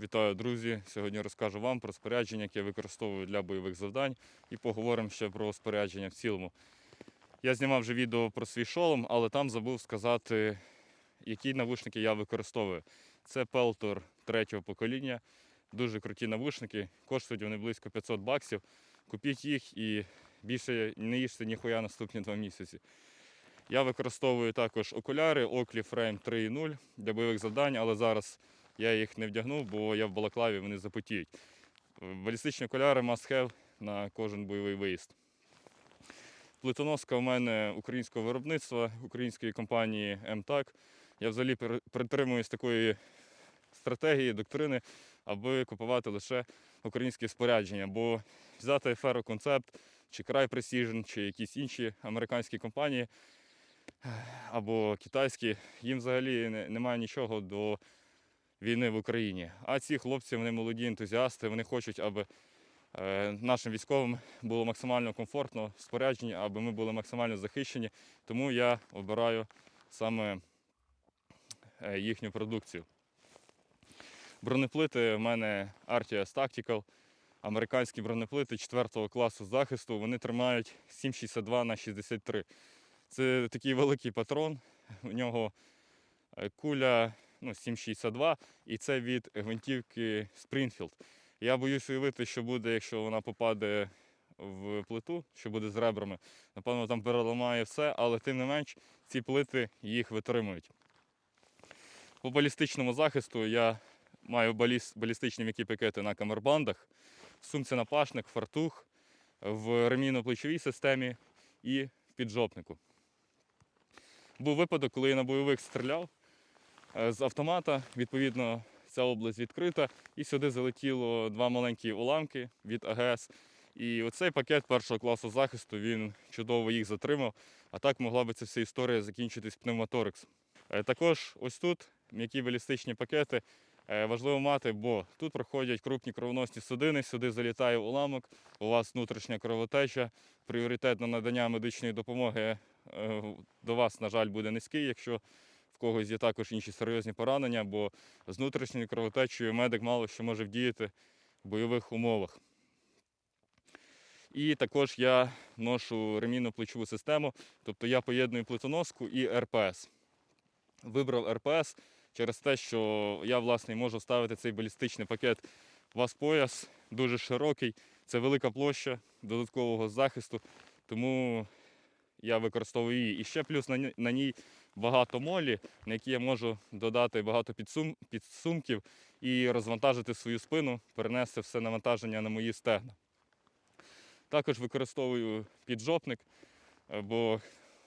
Вітаю, друзі! Сьогодні розкажу вам про спорядження, яке я використовую для бойових завдань, і поговоримо ще про спорядження в цілому. Я знімав вже відео про свій шолом, але там забув сказати, які навушники я використовую. Це Peltor третього покоління. Дуже круті навушники. Коштують вони близько 500 баксів. Купіть їх і більше не їжте ніхуя наступні два місяці. Я використовую також окуляри Oakley Frame 3.0 для бойових завдань, але зараз я їх не вдягнув, бо я в балаклаві, вони запотіють. Балістичні окуляри must have на кожен бойовий виїзд. Плитоноска у мене українського виробництва, української компанії МТАК. Я взагалі при- притримуюсь такої стратегії, доктрини, аби купувати лише українське спорядження. Бо взяти Ferroconcept чи Cry Precision, чи якісь інші американські компанії або китайські, їм взагалі немає нічого до війни в Україні. А ці хлопці, вони молоді ентузіасти, вони хочуть, аби е, нашим військовим було максимально комфортно в спорядженні, аби ми були максимально захищені. Тому я обираю саме е, їхню продукцію. Бронеплити в мене Artias Tactical, американські бронеплити 4 класу захисту. Вони тримають 7,62 на 63. Це такий великий патрон. У нього е, куля ну, 7,62 і це від гвинтівки Springfield. Я боюсь уявити, що буде, якщо вона попаде в плиту, що буде з ребрами. Напевно, там переламає все, але тим не менш ці плити їх витримують. По балістичному захисту я маю баліс- балістичні м'які пакети на камербандах, сумці напашник, фартух, в ремінно-плечовій системі і піджопнику. Був випадок, коли я на бойових стріляв з автомата. Відповідно, ця область відкрита, і сюди залетіло два маленькі уламки від АГС. І оцей пакет першого класу захисту він чудово їх затримав. А так могла би ця вся історія закінчитись пневмоториксом. Е, Також ось тут м'які балістичні пакети е, важливо мати, бо тут проходять крупні кровоносні судини, сюди залітає уламок, у вас внутрішня кровотеча, пріоритет на надання медичної допомоги е, до вас, на жаль, буде низький, якщо в когось є також інші серйозні поранення, бо з внутрішньою кровотечею медик мало що може вдіяти в бойових умовах. І також я ношу ремінну плечову систему, тобто я поєдную плитоноску і РПС. Вибрав РПС через те, що я власне можу ставити цей балістичний пакет у вас пояс, дуже широкий, це велика площа додаткового захисту, тому я використовую її. І ще плюс на на ній багато молі, на які я можу додати багато підсум, підсумків і розвантажити свою спину, перенести все навантаження на мої стегна. Також використовую піджопник, е, бо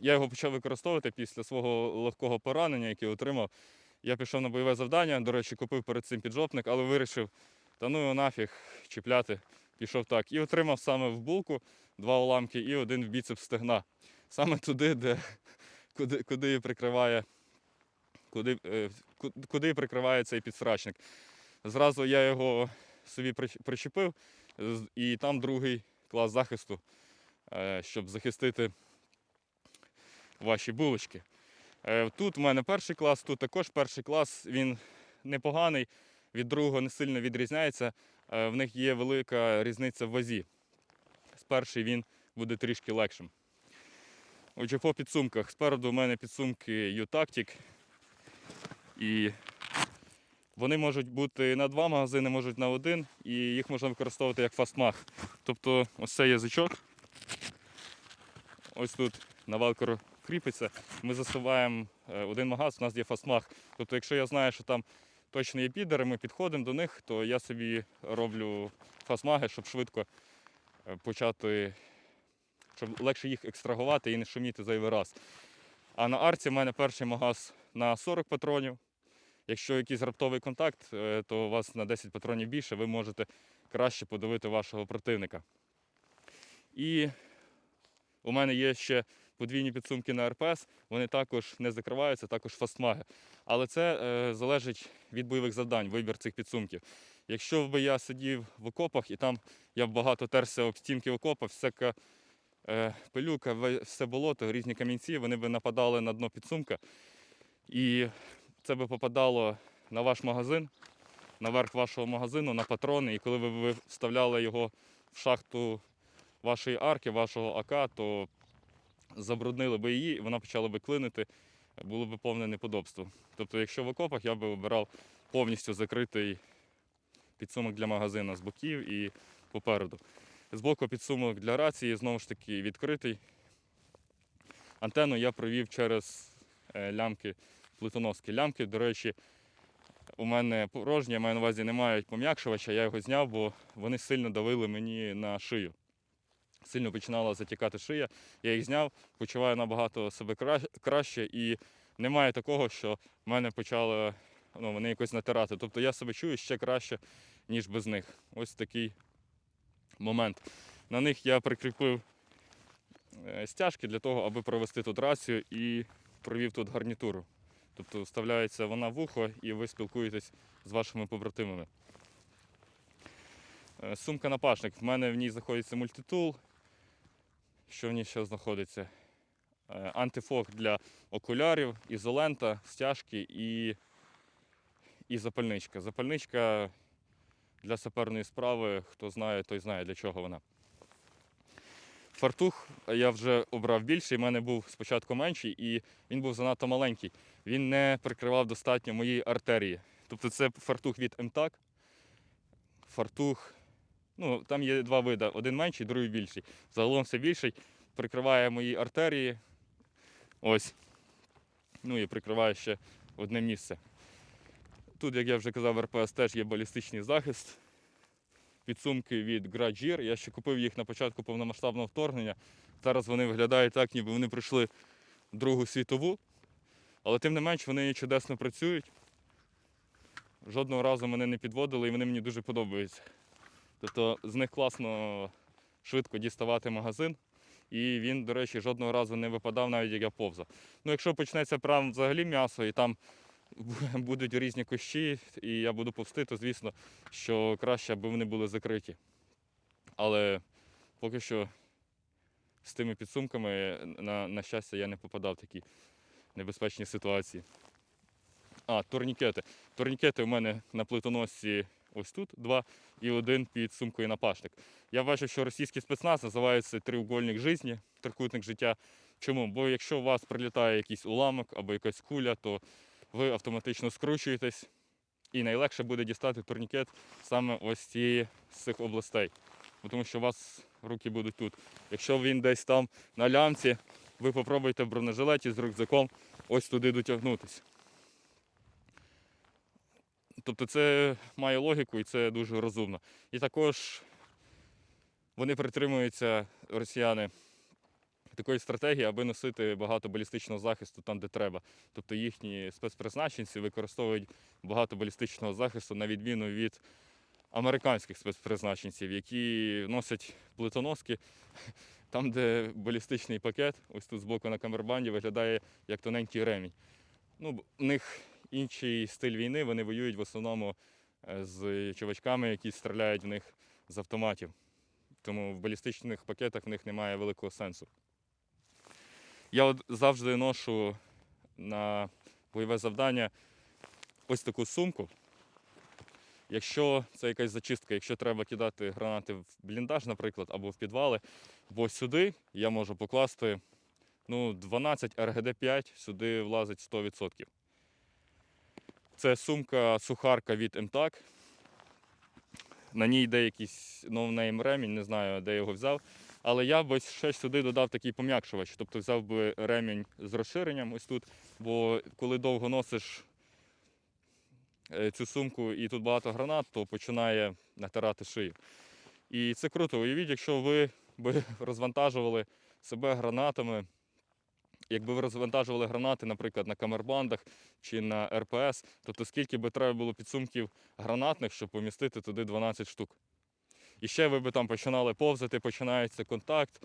я його почав використовувати після свого легкого поранення, яке отримав. Я пішов на бойове завдання, до речі, купив перед цим піджопник, але вирішив, та ну його нафіг чіпляти, пішов так. І отримав саме в булку два уламки і один в біцепс стегна. Саме туди, де, куди, куди прикриває, куди, е, куди прикриває цей підсрачник. Зразу я його собі причепив, і там другий клас захисту, е, щоб захистити ваші булочки. Е, Тут в мене перший клас, тут також перший клас, він непоганий, від другого не сильно відрізняється. В них є велика різниця в вазі. З перший він буде трішки легшим. Отже, по підсумках. Спереду у мене підсумки U-Tactic. І вони можуть бути на два магазини, можуть на один, і їх можна використовувати як фастмаг. Тобто ось цей язичок. Ось тут на велкро кріпиться. Ми засуваємо е, один магаз, у нас є фастмаг. Тобто, якщо я знаю, що там точно є підери, ми підходимо до них, то я собі роблю фастмаги, щоб швидко е, почати, щоб легше їх екстрагувати і не шуміти зайвий раз. А на арці в мене перший магаз на 40 патронів. Якщо якийсь раптовий контакт, е, то у вас на 10 патронів більше, ви можете краще подавити вашого противника. І у мене є ще подвійні підсумки на РПС, вони також не закриваються, також фастмаги. Але це е, залежить від бойових завдань, вибір цих підсумків. Якщо б я сидів в окопах і там я б багато терся об стінки окопа, всяка пилюка, все болото, різні камінці, вони б нападали на дно підсумка. І це би попадало на ваш магазин, наверх вашого магазину на патрони, і коли ви вставляли його в шахту вашої арки, вашого АК, то забруднили би її, і вона почала би клинити, було б повне неподобство. Тобто, якщо в окопах, я би обирав повністю закритий підсумок для магазина з боків і попереду. Збоку підсумок для рації, знову ж таки, відкритий. Антенну я провів через е, лямки плитоноски. Лямки, до речі, у мене порожні, я маю на увазі, не мають пом'якшувача, я його зняв, бо вони сильно давили мені на шию. Сильно починала затікати шия. Я їх зняв, почуваю набагато себе краще і немає такого, що в мене почали ну, вони якось натирати. Тобто я себе чую ще краще, ніж без них. Ось такий момент. На них я прикріпив е, стяжки для того, аби провести тут рацію і провів тут гарнітуру. Тобто вставляється вона в ухо і ви спілкуєтесь з вашими побратимами. Е, Сумка напашник. В мене в ній знаходиться мультитул. Що в ній ще знаходиться? Е, Антифок для окулярів, ізолента, стяжки і, і запальничка. Запальничка для саперної справи, хто знає, той знає, для чого вона. Фартух я вже обрав більший, в мене був спочатку менший, і він був занадто маленький. Він не прикривав достатньо моєї артерії. Тобто це фартух від МТАК. Фартух, ну там є два види: один менший, другий більший. Загалом все більший, прикриває мої артерії. Ось. Ну і прикриває ще одне місце. Тут, як я вже казав, в РПС теж є балістичний захист. Підсумки від Gradgear. Я ще купив їх на початку повномасштабного вторгнення. Зараз вони виглядають так, ніби вони пройшли Другу світову. Але тим не менш вони чудесно працюють. Жодного разу мене не підводили і вони мені дуже подобаються. Тобто з них класно швидко діставати магазин. І він, до речі, жодного разу не випадав, навіть як я повзав. Ну, якщо почнеться прям взагалі м'ясо і там будуть різні кущі, і я буду повсти, то звісно, що краще, аби вони були закриті. Але поки що з тими підсумками, на, на щастя, я не попадав в такі небезпечні ситуації. А, турнікети. Турнікети у мене на плитоносці ось тут два і один під сумкою напашник. Я бачу, що російський спецназ називається треугольник житті, трикутник життя. Чому? Бо якщо у вас прилітає якийсь уламок або якась куля, то ви автоматично скручуєтесь і найлегше буде дістати турнікет саме ось цієї з цих областей. Тому що у вас руки будуть тут. Якщо він десь там на лямці, ви попробуйте в бронежилеті з рюкзаком ось туди дотягнутися. Тобто це має логіку і це дуже розумно. І також вони притримуються, росіяни, такої стратегії, аби носити багато балістичного захисту там, де треба. Тобто їхні спецпризначенці використовують багато балістичного захисту на відміну від американських спецпризначенців, які носять плитоноски там, де балістичний пакет, ось тут збоку на камербанді, виглядає як тоненький ремінь. Ну, у них інший стиль війни, вони воюють в основному е, з чувачками, які стріляють в них з автоматів. Тому в балістичних пакетах в них немає великого сенсу. Я завжди ношу на бойове завдання ось таку сумку. Якщо це якась зачистка, якщо треба кидати гранати в бліндаж, наприклад, або в підвали, бо сюди я можу покласти ну, 12 РГД-5, сюди влазить 100%. Це сумка сухарка від МТАК. На ній йде якийсь ноунейм ремінь, не знаю, де його взяв. Але я б ось ще сюди додав такий пом'якшувач. Тобто взяв би ремінь з розширенням ось тут, бо коли довго носиш е, цю сумку і тут багато гранат, то починає натирати шию. І це круто. Уявіть, якщо ви би розвантажували себе гранатами, якби ви розвантажували гранати, наприклад, на камербандах чи на РПС, тобто скільки би треба було підсумків гранатних, щоб помістити туди 12 штук. І ще ви би там починали повзати, починається контакт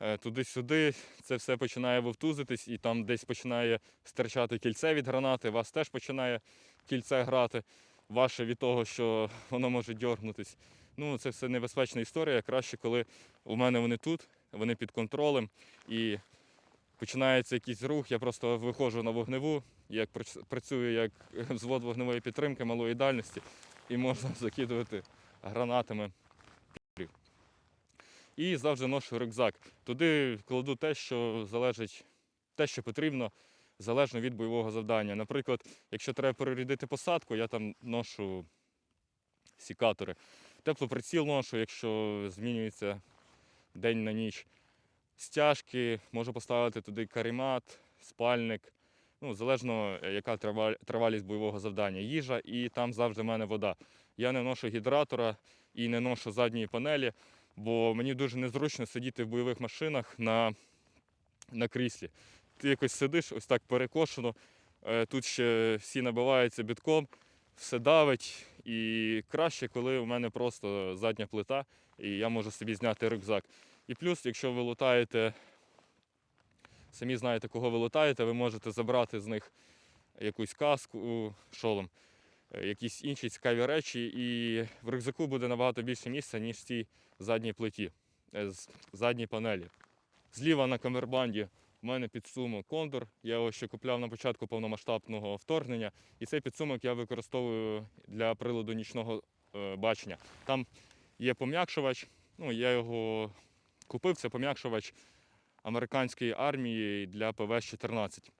е, туди-сюди, це все починає вовтузитись, і там десь починає стирчати кільце від гранати, вас теж починає кільце грати, ваше від того, що воно може дьоргнутись. Ну, це все небезпечна історія. Краще, коли у мене вони тут, вони під контролем, і починається якийсь рух, я просто виходжу на вогневу, як прац- працюю як взвод вогневої підтримки малої дальності. і можна закидувати гранатами. І завжди ношу рюкзак. Туди кладу те, що залежить, те, що потрібно, залежно від бойового завдання. Наприклад, якщо треба перерядити посадку, я там ношу сікатори. Теплоприціл ношу, якщо змінюється день на ніч. Стяжки, можу поставити туди каремат, спальник. Ну, залежно, е, яка тривалість бойового завдання. Їжа і там завжди в мене вода. Я не ношу гідратора і не ношу задньої панелі, бо мені дуже незручно сидіти в бойових машинах на, на кріслі. Ти якось сидиш, ось так перекошено, е, тут ще всі набиваються бітком, все давить. І краще, коли у мене просто задня плита, і я можу собі зняти рюкзак. І плюс, якщо ви лутаєте, самі знаєте, кого ви лутаєте, ви можете забрати з них якусь каску, шолом, якісь інші цікаві речі, і в рюкзаку буде набагато більше місця, ніж в цій задній плиті, е, задній панелі. Зліва на камербанді у мене підсумок Кондор. Я його ще купляв на початку повномасштабного вторгнення. І цей підсумок я використовую для приладу нічного е, бачення. Там є пом'якшувач, ну я його купив, це пом'якшувач американської армії для ПВ-14.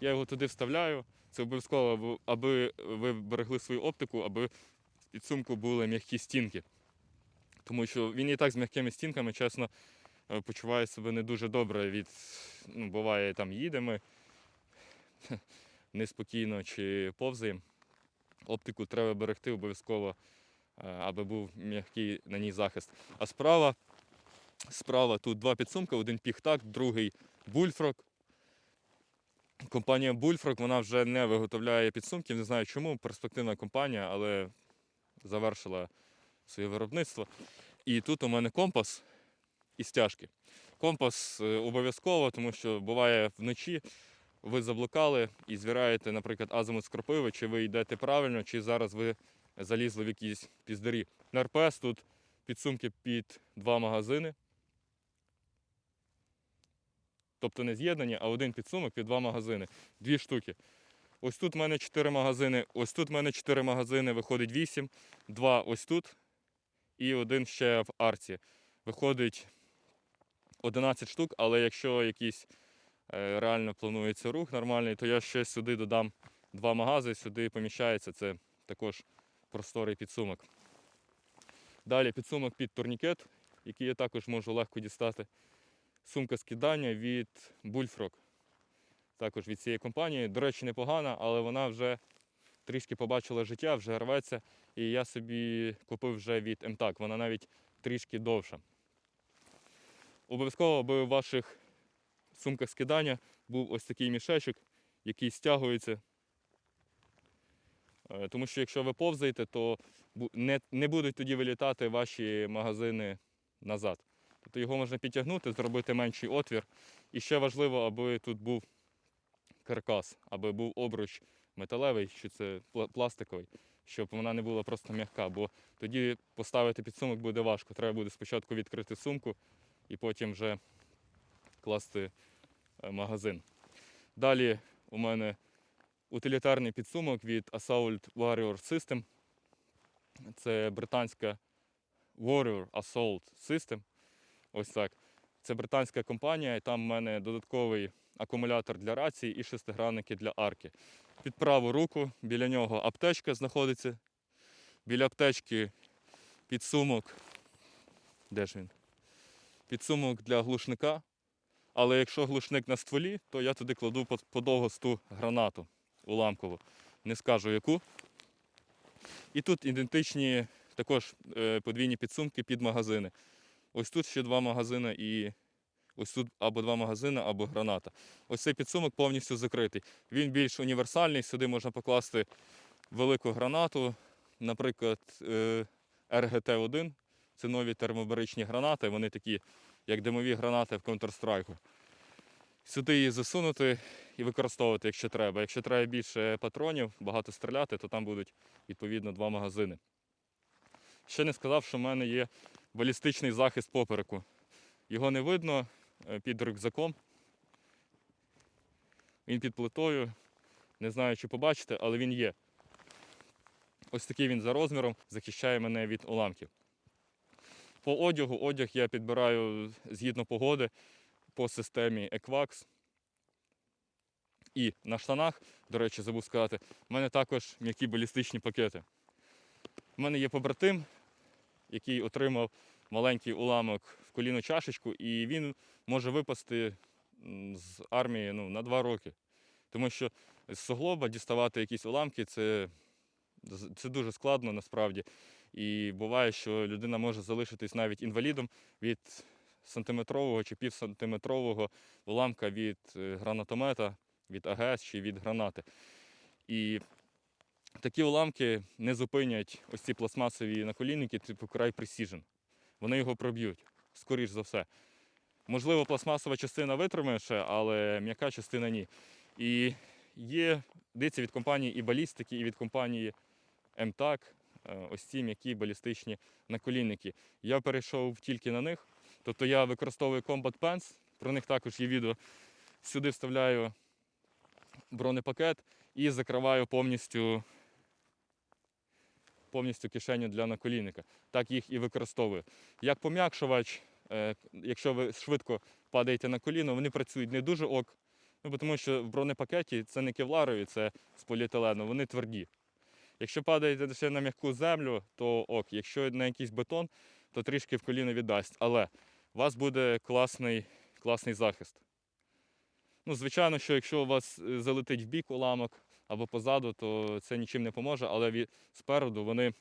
Я його туди вставляю. Це обов'язково, аби- ви берегли свою оптику, аби в підсумку були м'які стінки. Тому що він і так з м'якими стінками, чесно, е, почуває себе не дуже добре від. Ну, буває, там їдемо неспокійно чи повзаємо. Оптику треба берегти обов'язково, е, аби був м'який на ній захист. А справа, справа тут два підсумки, один піхтак, другий бульфрок. Компанія Bullfrog вона вже не виготовляє підсумків, не знаю чому, перспективна компанія, але завершила своє виробництво. І тут у мене компас і стяжки. Компас е, обов'язково, тому що буває вночі ви заблукали і звіряєте, наприклад, азимут з кропиви, чи ви йдете правильно, чи зараз ви залізли в якісь піздарі. На РПС тут підсумки під два магазини. Тобто не з'єднані, а один підсумок під два магазини. Дві штуки. Ось тут в мене 4 магазини, ось тут в мене 4 магазини, виходить 8, два ось тут і один ще в арці. Виходить 11 штук, але якщо якийсь е, реально планується рух нормальний, то я ще сюди додам два магази, сюди поміщається. Це також просторий підсумок. Далі підсумок під турнікет, який я також можу легко дістати. Сумка скидання від Bullfrog. Також від цієї компанії. До речі, непогана, але вона вже трішки побачила життя, вже рветься. І я собі купив вже від MTAC. Вона навіть трішки довша. Обов'язково, аби у ваших сумках скидання був ось такий мішечок, який стягується. Е, Тому що якщо ви повзаєте, то не будуть тоді вилітати ваші магазини назад. Тобто його можна підтягнути, зробити менший отвір. І ще важливо, аби тут був каркас, аби був обруч металевий, чи це пластиковий, щоб вона не була просто м'яка, бо тоді поставити підсумок буде важко. Треба буде спочатку відкрити сумку і потім вже класти е, магазин. Далі у мене утилітарний підсумок від Assault Warrior System. Це британська Warrior Assault System. Ось так. Це британська компанія, і там в мене додатковий акумулятор для рації і шестигранники для арки. Під праву руку біля нього аптечка знаходиться. Біля аптечки підсумок. Де ж він? Підсумок для глушника. Але якщо глушник на стволі, то я туди кладу по- подовгосту гранату уламкову. Не скажу яку. І тут ідентичні також е, подвійні підсумки під магазини. Ось тут ще два магазини і ось тут або два магазини, або граната. Ось цей підсумок повністю закритий. Він більш універсальний, сюди можна покласти велику гранату, наприклад, е, РГТ-1. Це нові термобаричні гранати, вони такі, як димові гранати в Counter-Strike. Сюди її засунути і використовувати, якщо треба. Якщо треба більше патронів, багато стріляти, то там будуть відповідно два магазини. Ще не сказав, що в мене є балістичний захист попереку. Його не видно е, під рюкзаком. Він під плитою. Не знаю, чи побачите, але він є. Ось такий він за розміром захищає мене від уламків. По одягу, одяг я підбираю згідно погоди по системі Equax. І на штанах, до речі, забув сказати, в мене також м'які балістичні пакети. У мене є побратим, який отримав маленький уламок в коліну чашечку, і він може випасти з армії ну, на два роки. Тому що з суглоба діставати якісь уламки це, це дуже складно насправді. І буває, що людина може залишитись навіть інвалідом від сантиметрового чи півсантиметрового уламка від е, гранатомета, від АГС чи від гранати. І такі уламки не зупинять ось ці пластмасові наколінники, типу край Precision. Вони його проб'ють, скоріш за все. Можливо, пластмасова частина витримає ще, але м'яка частина ні. І є, дивіться, від компанії і балістики, і від компанії МТАК, е, ось ці м'які балістичні наколінники. Я перейшов тільки на них. Тобто я використовую Combat Pants, про них також є відео. Сюди вставляю бронепакет і закриваю повністю, повністю кишеню для наколінника. Так їх і використовую. Як пом'якшувач, е, якщо ви швидко падаєте на коліно, вони працюють не дуже ок, ну, тому що в бронепакеті це не кевларові, це з поліетилену, вони тверді. Якщо падаєте ще на м'яку землю, то ок. Якщо на якийсь бетон, то трішки в коліно віддасть. Але у вас буде класний, класний захист. Ну, звичайно, що якщо у вас е, залетить в бік уламок або позаду, то це нічим не поможе, але від, спереду вони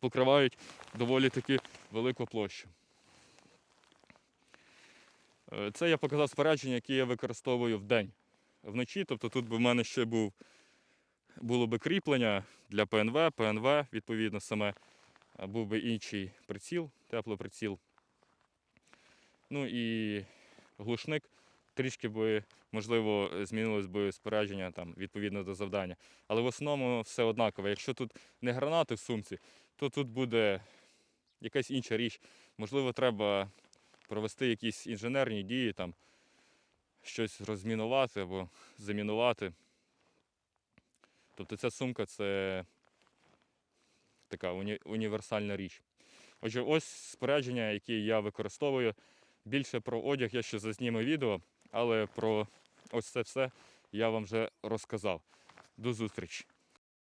покривають доволі таки велику площу. Е, Це я показав спорядження, яке я використовую в день. Вночі, тобто тут би в мене ще був, було би кріплення для ПНВ, ПНВ, відповідно, саме а був би інший приціл, теплоприціл. Ну і глушник трішки би, можливо, змінилось би спорядження там, відповідно до завдання. Але в основному все однаково. Якщо тут не гранати в сумці, то тут буде якась інша річ. Можливо, треба провести якісь інженерні дії, там, щось розмінувати або замінувати. Тобто ця сумка це така уні- універсальна річ. Отже, ось спорядження, яке я використовую. Більше про одяг я ще зазніму відео, але про ось це все я вам вже розказав. До зустрічі!